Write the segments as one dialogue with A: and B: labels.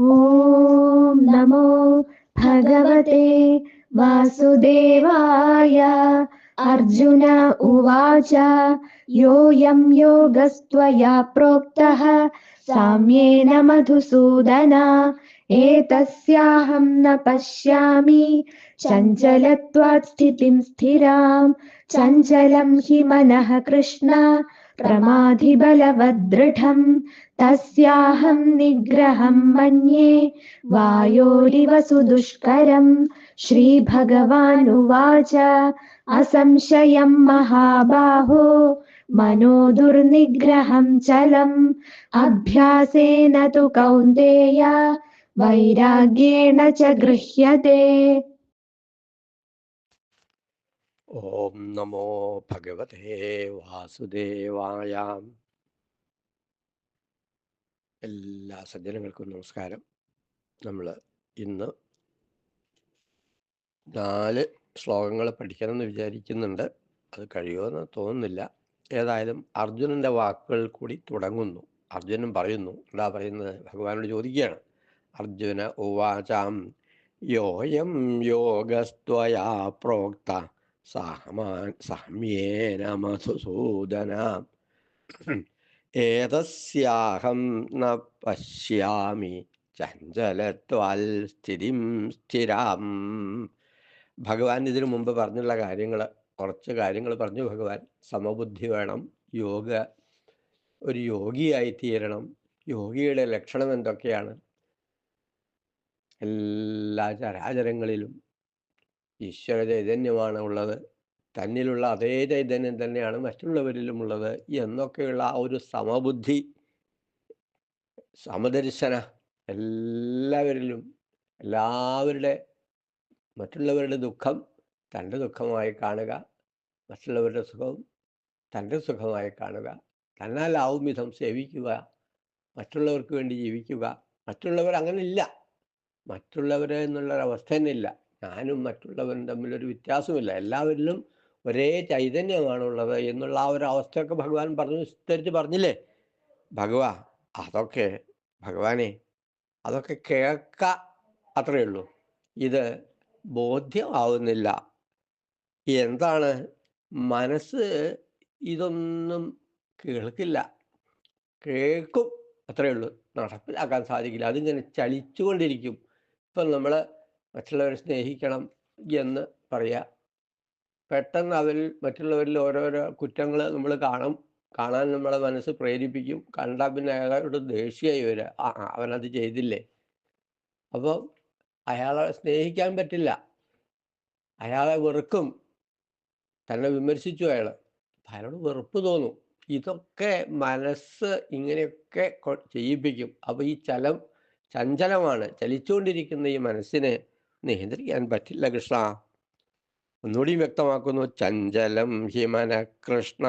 A: ॐ नमो भगवते वासुदेवाय। अर्जुन उवाच योऽयं योगस्त्वया प्रोक्तः साम्येन मधुसूदन एतस्याहं न पश्यामि। चञ्चलत्वात् स्थितिं स्थिराम् चञ्चलं हि मनः कृष्ण प्रमाधिबलवदृढम् तस्याहं निग्रहं मन्ये वायोरिव सुदुष्करम् श्रीभगवानुवाच असंशयं महाबाहो मनो दुर्निग्रहं चलम् अभ्यासेन तु कौन्तेय वैराग्येण च गृह्यते
B: ഓം നമോ ഭഗവതേ വാസുദേവായ എല്ലാ സജ്ജനങ്ങൾക്കും നമസ്കാരം. നമ്മൾ ഇന്ന് നാല് ശ്ലോകങ്ങൾ പഠിക്കണമെന്ന് വിചാരിക്കുന്നുണ്ട്. അത് കഴിയുമെന്ന് തോന്നുന്നില്ല. ഏതായാലും അർജുനന്റെ വാക്കുകൾ കൂടി തുടങ്ങുന്നു. അർജുനൻ പറയുന്നു. എന്താ പറയുന്നത്? ഭഗവാനോട് ചോദിക്കുകയാണ്. അർജുന ഉവാചാം യോയം യോഗസ്ത്വയാ പ്രോക്ത സാമ്യേന മധുസൂദന ഏതസ്യാഹം ന പശ്യാമി ചഞ്ചലത്വാൽ സ്ഥിതിം സ്ഥിരാം. ഭഗവാൻ ഇതിനു മുമ്പ് പറഞ്ഞുള്ള കാര്യങ്ങൾ കുറച്ച് കാര്യങ്ങൾ പറഞ്ഞു. ഭഗവാൻ സമബുദ്ധി വേണം. യോഗ ഒരു യോഗിയായി തീരണം. യോഗിയുടെ ലക്ഷണം എന്തൊക്കെയാണ്? എല്ലാ ചരാചരങ്ങളിലും ഈശ്വര ചൈതന്യമാണ് ഉള്ളത്. തന്നിലുള്ള അതേ ചൈതന്യം തന്നെയാണ് മറ്റുള്ളവരിലും ഉള്ളത് എന്നൊക്കെയുള്ള ആ ഒരു സമബുദ്ധി സമദർശന എല്ലാവരിലും എല്ലാവരുടെ മറ്റുള്ളവരുടെ ദുഃഖം തന്റെ ദുഃഖമായി കാണുക മറ്റുള്ളവരുടെ സുഖവും തന്റെ സുഖമായി കാണുക തന്നാലാവും വിധം സേവിക്കുക മറ്റുള്ളവർക്ക് വേണ്ടി ജീവിക്കുക. മറ്റുള്ളവർ അങ്ങനെ ഇല്ല മറ്റുള്ളവരെ എന്നുള്ളൊരവസ്ഥ തന്നെ ഇല്ല ഞാനും മറ്റുള്ളവരും തമ്മിലൊരു വ്യത്യാസമില്ല എല്ലാവരിലും ഒരേ ചൈതന്യമാണുള്ളത് എന്നുള്ള ആ ഒരു അവസ്ഥയൊക്കെ ഭഗവാൻ പറഞ്ഞു വിസ്തരിച്ച് പറഞ്ഞില്ലേ? ഭഗവാ അതൊക്കെ ഭഗവാനെ അതൊക്കെ കേൾക്ക അത്രയേ ഉള്ളൂ. ഇത് ബോധ്യമാവുന്നില്ല. എന്താണ്? മനസ്സ് ഇതൊന്നും കേൾക്കില്ല. കേൾക്കും അത്രയേ ഉള്ളൂ. നടപ്പിലാക്കാൻ സാധിക്കില്ല. അതിങ്ങനെ ചലിച്ചുകൊണ്ടിരിക്കും. ഇപ്പം നമ്മൾ മറ്റുള്ളവരെ സ്നേഹിക്കണം എന്ന് പറയുക പെട്ടെന്ന് അവരിൽ മറ്റുള്ളവരിൽ ഓരോരോ കുറ്റങ്ങൾ നമ്മൾ കാണും. കാണാൻ നമ്മളെ മനസ്സ് പ്രേരിപ്പിക്കും. കണ്ടാൽ പിന്നെ അയാളോട് ദേഷ്യമായി വരിക ആ അവനത് ചെയ്തില്ലേ? അപ്പോൾ അയാളെ സ്നേഹിക്കാൻ പറ്റില്ല. അയാളെ വെറുക്കും. തന്നെ വിമർശിച്ചു അയാൾ അയാളോട് വെറുപ്പ് തോന്നും. ഇതൊക്കെ മനസ്സ് ഇങ്ങനെയൊക്കെ ചെയ്യിപ്പിക്കും. അപ്പോൾ ഈ ചലം ചഞ്ചലമാണ്. ചലിച്ചുകൊണ്ടിരിക്കുന്ന ഈ മനസ്സിനെ നിയന്ത്രിക്കാൻ പറ്റില്ല കൃഷ്ണ ഒന്നുകൂടി വ്യക്തമാക്കുന്നു ചഞ്ചലം ഹിമന കൃഷ്ണ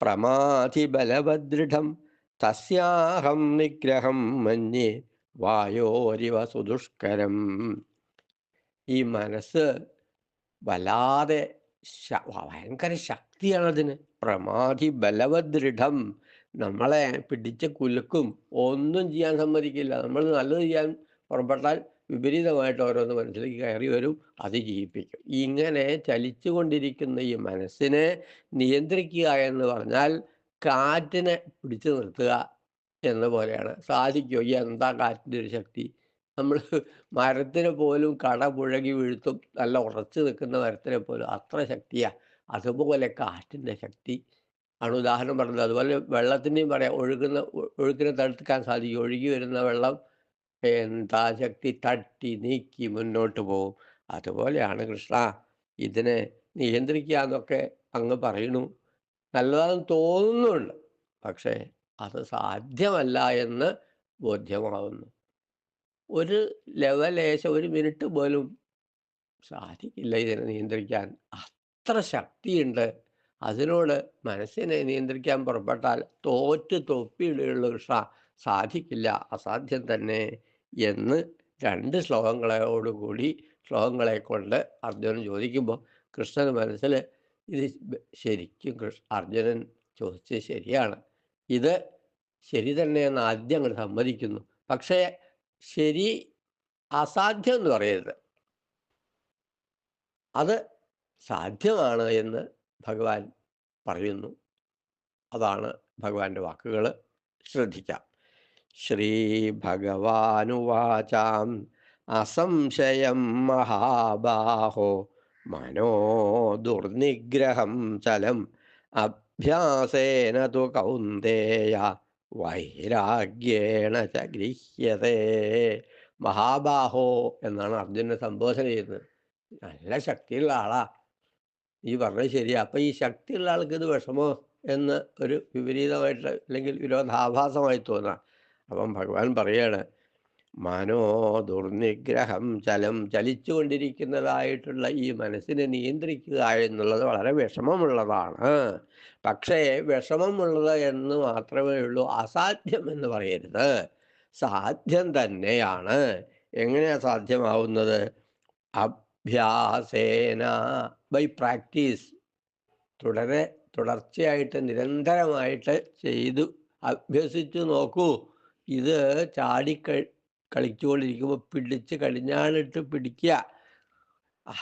B: പ്രമാധി ബലഭദൃഢം തസ്യാഹം നിഗ്രഹം മഞ്ഞ് വായോരിവ സുദുഷ്കരം. ഈ മനസ്സ് വല്ലാതെ ഭയങ്കര ശക്തിയാണ് അതിന് പ്രമാധി ബലവദൃഢം നമ്മളെ പിടിച്ച കുലുക്കും ഒന്നും ചെയ്യാൻ സമ്മതിക്കില്ല. നമ്മൾ നല്ലത് ചെയ്യാൻ പുറപ്പെട്ടാൽ വിപരീതമായിട്ട് ഓരോന്ന് മനസ്സിലേക്ക് കയറി വരും അത് ജീവിപ്പിക്കും. ഇങ്ങനെ ചലിച്ചുകൊണ്ടിരിക്കുന്ന ഈ മനസ്സിനെ നിയന്ത്രിക്കുക എന്ന് പറഞ്ഞാൽ കാറ്റിനെ പിടിച്ചു നിർത്തുക എന്ന പോലെയാണ്. സാധിക്കുമോ ഈ എന്താ കാറ്റിന്റെ ഒരു ശക്തി. നമ്മൾ മരത്തിനെ പോലും കട പുഴകി വീഴ്ത്തും നല്ല ഉറച്ചു നിൽക്കുന്ന മരത്തിനെ പോലും അത്ര ശക്തിയാ. അതുപോലെ കാറ്റിന്റെ ശക്തി. ആണ് ഉദാഹരണം പറഞ്ഞത്. അതുപോലെ വെള്ളത്തിന്റെയും പറയാം ഒഴുകുന്ന ഒഴുക്കിനെ തടുക്കാൻ സാധിക്കും. ഒഴുകി വരുന്ന വെള്ളം എന്താ ശക്തി തട്ടി നീക്കി മുന്നോട്ട് പോകും അതുപോലെയാണ് കൃഷ്ണ ഇതിനെ നിയന്ത്രിക്കുക എന്നൊക്കെ അങ്ങ് പറയുന്നു. നല്ലതാണെന്ന് തോന്നുന്നുണ്ട്. പക്ഷേ അത് സാധ്യമല്ല എന്ന് ബോധ്യമാവുന്നു. ഒരു ലെവൽ ലെവലേശം ഒരു മിനിറ്റ് പോലും സാധിക്കില്ല ഇതിനെ നിയന്ത്രിക്കാൻ. അത്ര ശക്തിയുണ്ട്. അതിനോട് മനസ്സിനെ നിയന്ത്രിക്കാൻ പുറപ്പെട്ടാൽ തോറ്റ് തൊപ്പിയിടുകയുള്ള കൃഷ്ണ സാധിക്കില്ല. അസാധ്യം തന്നെ. എന്ന് രണ്ട് ശ്ലോകങ്ങളോടുകൂടി ശ്ലോകങ്ങളെ കൊണ്ട് അർജുനൻ ചോദിക്കുമ്പോൾ കൃഷ്ണന് മനസ്സിൽ ഇത് ശരിക്കും അർജുനൻ ചോദിച്ചത് ശരിയാണ്. ഇത് ശരി തന്നെയെന്ന് ആദ്യം അങ്ങ് സമ്മതിക്കുന്നു. പക്ഷേ ശരി അസാധ്യം എന്ന് പറയരുത്. അത് സാധ്യമാണ് എന്ന് ഭഗവാൻ പറയുന്നു. അതാണ് ഭഗവാന്റെ വാക്കുകൾ ശ്രദ്ധിക്കാം. ശ്രീ ഭഗവാനുവാചാം അസംശയം മഹാബാഹോ. മനോ ദുർനിഗ്രഹം ചലം. അഭ്യാസേന തു കൗന്ദേയ. വൈരാഗ്യേണ ച ഗൃഹ്യതേ. മഹാബാഹോ എന്നാണ് അർജുനെ സംബോധന ചെയ്യുന്നത്. നല്ല ശക്തിയുള്ള ആളാ. ഈ പറഞ്ഞത് ശരിയാ. അപ്പൊ ഈ ശക്തിയുള്ള ആൾക്ക് ഇത് വിഷമോ എന്ന് ഒരു വിപരീതമായിട്ട് അല്ലെങ്കിൽ വിരോധാഭാസമായി തോന്നാം. അപ്പം ഭഗവാൻ പറയാണ് മനോ ദുർനിഗ്രഹം ചലം ചലിച്ചുകൊണ്ടിരിക്കുന്നതായിട്ടുള്ള ഈ മനസ്സിനെ നിയന്ത്രിക്കുക എന്നുള്ളത് വളരെ വിഷമമുള്ളതാണ്. പക്ഷേ വിഷമമുള്ളത് എന്ന് മാത്രമേ ഉള്ളൂ അസാധ്യം എന്ന് പറയരുത്. സാധ്യം തന്നെയാണ്. എങ്ങനെയാ സാധ്യമാവുന്നത്? അഭ്യാസേന ബൈ പ്രാക്ടീസ്. തുടരെ തുടർച്ചയായിട്ട് നിരന്തരമായിട്ട് ചെയ്തു അഭ്യസിച്ചു നോക്കൂ. ഇത് ചാടിക്ക കളിച്ചുകൊണ്ടിരിക്കുമ്പോൾ പിടിച്ച് കടിഞ്ഞാണിട്ട് പിടിക്കുക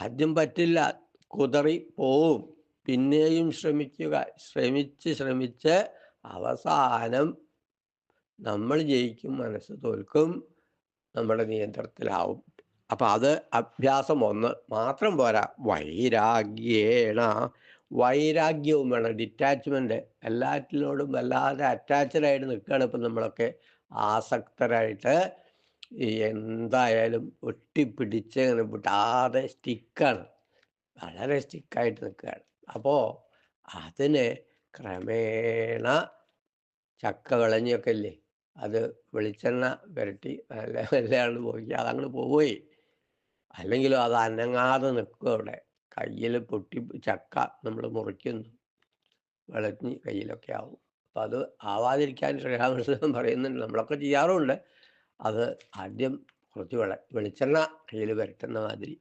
B: ആദ്യം പറ്റില്ല. കുതറി പോവും. പിന്നെയും ശ്രമിക്കുക. ശ്രമിച്ച് ശ്രമിച്ച് അവസാനം നമ്മൾ ജയിക്കും. മനസ്സ് തോൽക്കും. നമ്മുടെ നിയന്ത്രണത്തിലാവും. അപ്പം അത് അഭ്യാസം ഒന്ന്. മാത്രം പോരാ. വൈരാഗ്യേണ. വൈരാഗ്യവും വേണം ഡിറ്റാച്ച്മെന്റ് എല്ലാറ്റിനോടും വല്ലാതെ അറ്റാച്ച്ഡായിട്ട് നിൽക്കുകയാണ് ഇപ്പം നമ്മളൊക്കെ. ആസക്തരായിട്ട് എന്തായാലും ഒട്ടിപ്പിടിച്ച് അങ്ങനെ വിടാതെ സ്റ്റിക്കാണ്. വളരെ സ്റ്റിക്കായിട്ട് നിൽക്കുകയാണ്. അപ്പോൾ അതിന് ക്രമേണ ചക്ക വിളഞ്ഞൊക്കെ ഇല്ലേ? അത് വെളിച്ചെണ്ണ പുരട്ടി നല്ല നല്ലതാണ് പോയി. അതങ്ങോട്ട് പോവുകയെ അല്ലെങ്കിലും അത് അനങ്ങാതെ നിൽക്കും അവിടെ. കയ്യിൽ പൊട്ടി ചക്ക നമ്മൾ മുറിക്കുന്നു. വിളഞ്ഞ് കയ്യിലൊക്കെ ആവും. അപ്പം അത് ആവാതിരിക്കാൻ ശ്രീരാമകൃഷ്ണൻ പറയുന്നുണ്ട്. നമ്മളൊക്കെ ചെയ്യാറുമുണ്ട് അത് ആദ്യം കുറച്ച് വെള വെളിച്ചെണ്ണ കയ്യിൽ വരട്ടുന്ന മാതിരി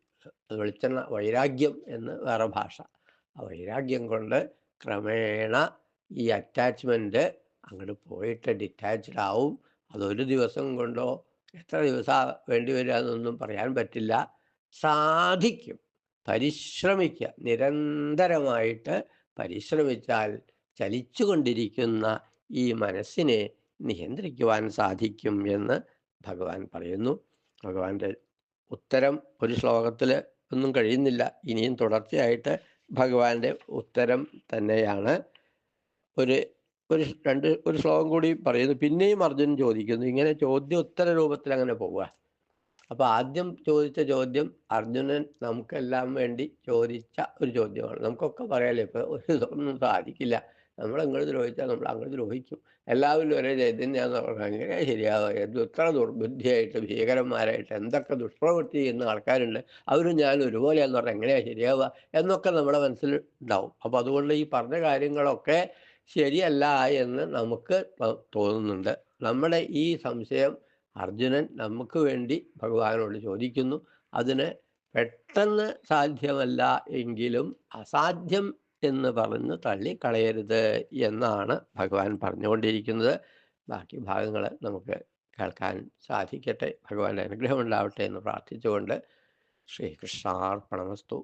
B: വെളിച്ചെണ്ണ വൈരാഗ്യം എന്ന് വേറെ ഭാഷ. ആ വൈരാഗ്യം കൊണ്ട് ക്രമേണ ഈ അറ്റാച്ച്മെന്റ് അങ്ങോട്ട് പോയിട്ട് ഡിറ്റാച്ച്ഡ് ആവും. അതൊരു ദിവസം കൊണ്ടോ എത്ര ദിവസം വേണ്ടി വരിക എന്നൊന്നും പറയാൻ പറ്റില്ല. സാധിക്കും. പരിശ്രമിക്കുക. നിരന്തരമായിട്ട് പരിശ്രമിച്ചാൽ ചലിച്ചുകൊണ്ടിരിക്കുന്ന ഈ മനസ്സിനെ നിയന്ത്രിക്കുവാൻ സാധിക്കും എന്ന് ഭഗവാൻ പറയുന്നു. ഭഗവാന്റെ ഉത്തരം ഒരു ശ്ലോകത്തിൽ ഒന്നും കഴിയുന്നില്ല. ഇനിയും തുടർച്ചയായിട്ട് ഭഗവാന്റെ ഉത്തരം തന്നെയാണ്. ഒരു ഒരു രണ്ട് ഒരു ശ്ലോകം കൂടി പറയുന്നു. പിന്നെയും അർജുനൻ ചോദിക്കുന്നു. ഇങ്ങനെ ചോദ്യ ഉത്തര രൂപത്തിൽ അങ്ങനെ പോവുക. അപ്പൊ ആദ്യം ചോദിച്ച ചോദ്യം അർജുനൻ നമുക്കെല്ലാം വേണ്ടി ചോദിച്ച ഒരു ചോദ്യമാണ്. നമുക്കൊക്കെ പറയാലോ ഇപ്പൊ ഒരു ഒന്നും സാധിക്കില്ല. നമ്മൾ അങ്ങോട്ട് ദ്രോഹിച്ചാൽ നമ്മൾ അങ്ങോട്ട് ദ്രോഹിക്കും. എല്ലാവരും ഒരേ ചൈതന്യാന്ന് പറഞ്ഞാൽ ശരിയാവുക എന്ത് എത്ര ദുർബുദ്ധിയായിട്ട് ഭീകരന്മാരായിട്ട് എന്തൊക്കെ ദുഷ്പ്രവൃത്തി ചെയ്യുന്ന ആൾക്കാരുണ്ട്. അവരും ഞാൻ ഒരുപോലെയാന്ന് പറഞ്ഞാൽ എങ്ങനെയാണ് ശരിയാവുക എന്നൊക്കെ നമ്മുടെ മനസ്സിൽ ഉണ്ടാവും. അപ്പോൾ അതുകൊണ്ട് ഈ പറഞ്ഞ കാര്യങ്ങളൊക്കെ ശരിയല്ല എന്ന് നമുക്ക് തോന്നുന്നുണ്ട്. നമ്മുടെ ഈ സംശയം അർജുനൻ നമുക്ക് വേണ്ടി ഭഗവാനോട് ചോദിക്കുന്നു. അതിന് പെട്ടെന്ന് സാധ്യമല്ല എങ്കിലും അസാധ്യം എന്ന് പറഞ്ഞ് തള്ളിക്കളയരുത് എന്നാണ് ഭഗവാൻ പറഞ്ഞുകൊണ്ടിരിക്കുന്നത്. ബാക്കി ഭാഗങ്ങൾ നമുക്ക് കേൾക്കാൻ സാധിക്കട്ടെ. ഭഗവാന്റെ അനുഗ്രഹം ഉണ്ടാവട്ടെ എന്ന് പ്രാർത്ഥിച്ചുകൊണ്ട് ശ്രീകൃഷ്ണാർപ്പണമസ്തു.